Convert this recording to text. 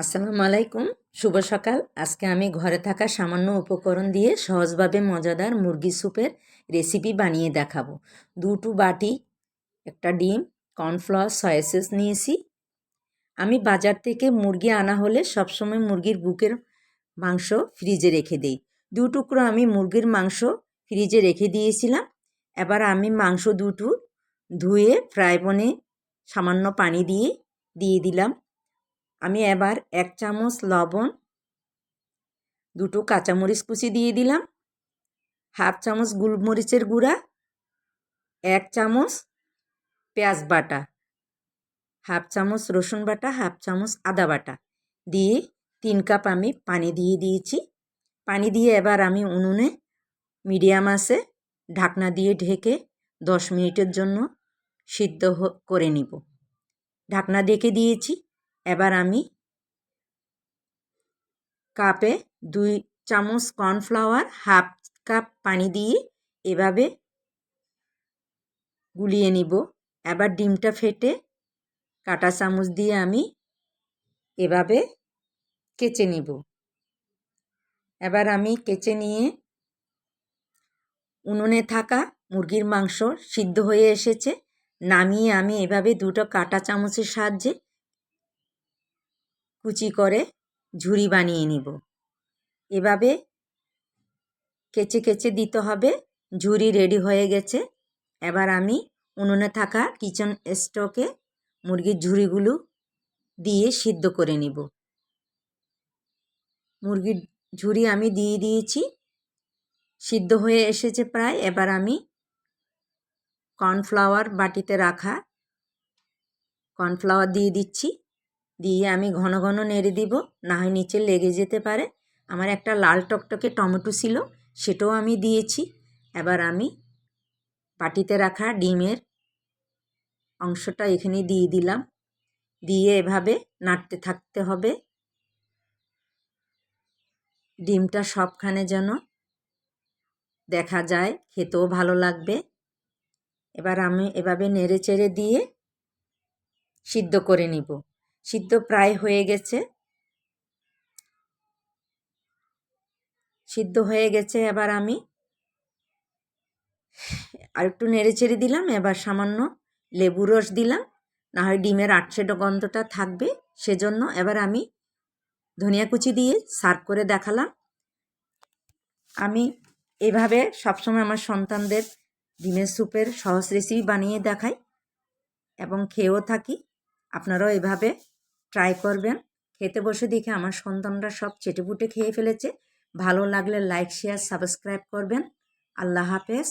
আসসালামু আলাইকুম, শুভ সকাল। আজকে আমি ঘরে থাকা সামান্য উপকরণ দিয়ে সহজভাবে মজাদার মুরগি স্যুপের রেসিপি বানিয়ে দেখাবো। দুটো বাটি, একটা ডিম, কর্নফ্লাওয়ার, সয়া সস নিয়েছি। আমি বাজার থেকে মুরগি আনা হলে সবসময় মুরগির বুকের মাংস ফ্রিজে রেখে দিই। দু টুকরো আমি মুরগির মাংস ফ্রিজে রেখে দিয়েছিলাম। এবার আমি মাংস দুটো ধুয়ে, ফ্রাই সামান্য পানি দিয়ে দিয়ে দিলাম। আমি এবার এক চামচ লবণ, দুটো কাঁচামরিচ কুচি দিয়ে দিলাম, হাফ চামচ গোলমরিচের গুঁড়া, এক চামচ পেঁয়াজ বাটা, হাফ চামচ রসুন বাটা, হাফ চামচ আদা বাটা দিয়ে তিন কাপ আমি পানি দিয়ে দিয়েছি। পানি দিয়ে এবার আমি উনুনে মিডিয়াম আছে ঢাকনা দিয়ে ঢেকে দশ মিনিটের জন্য সিদ্ধ করে নিব। ঢাকনা ডেকে দিয়েছি। এবার আমি কাপে দুই চামচ কর্নফ্লাওয়ার হাফ কাপ পানি দিয়ে এভাবে গুলিয়ে নিব। এবার ডিমটা ফেটে কাটা চামচ দিয়ে আমি এভাবে কেচে নিব। এবার আমি কেচে নিয়ে উনুনে থাকা মুরগির মাংস সিদ্ধ হয়ে এসেছে। নামিয়ে আমি এভাবে দুটো কাটা চামচের সাহায্যে কুচি করে ঝুড়ি বানিয়ে নিব। এভাবে কেচে কেচে দিতে হবে, ঝুড়ি রেডি হয়ে গেছে। এবার আমি উনুনে থাকা কিচেন স্টকে মুরগির ঝুড়িগুলো দিয়ে সিদ্ধ করে নিব। মুরগির ঝুড়ি আমি দিয়ে দিয়েছি, সিদ্ধ হয়ে এসেছে প্রায়। এবার আমি কর্নফ্লাওয়ার বাটিতে রাখা কর্নফ্লাওয়ার দিয়ে দিচ্ছি। দিয়ে আমি ঘন ঘন নেড়ে দিব, না হয় নিচে লেগে যেতে পারে। আমার একটা লাল টকটকে টমেটো ছিল, সেটাও আমি দিয়েছি। এবার আমি পাটিতে রাখা ডিমের অংশটা এখানে দিয়ে দিলাম। দিয়ে এভাবে নাড়তে থাকতে হবে। ডিমটা সবখানে যেন দেখা যায়, খেতেও ভালো লাগবে। এবার আমি এভাবে নেড়ে চেড়ে দিয়ে সিদ্ধ করে নিব। সিদ্ধ প্রায় হয়ে গেছে। সিদ্ধ হয়ে গেছে, এবার আমি আর একটু নেড়ে চেড়ে দিলাম, এবার সামান্য লেবু রস দিলাম। না হয় ডিমের আটশে গন্ধটা থাকবে সেজন্য এবার আমি ধনিয়া কুচি দিয়ে সার্ভ করে দেখালাম। আমি এভাবে সবসময় আমার সন্তানদের ডিমের স্যুপের সহজ রেসিপি বানিয়ে দেখাই এবং খেয়েও থাকি। আপনারাও এভাবে ট্রাই করবেন। খেতে বসে দেখে আমার সন্তানরা সব চেটেপুটে খেয়ে ফেলেছে। ভালো লাগলে লাইক শেয়ার সাবস্ক্রাইব করবেন। আল্লাহ হাফেজ।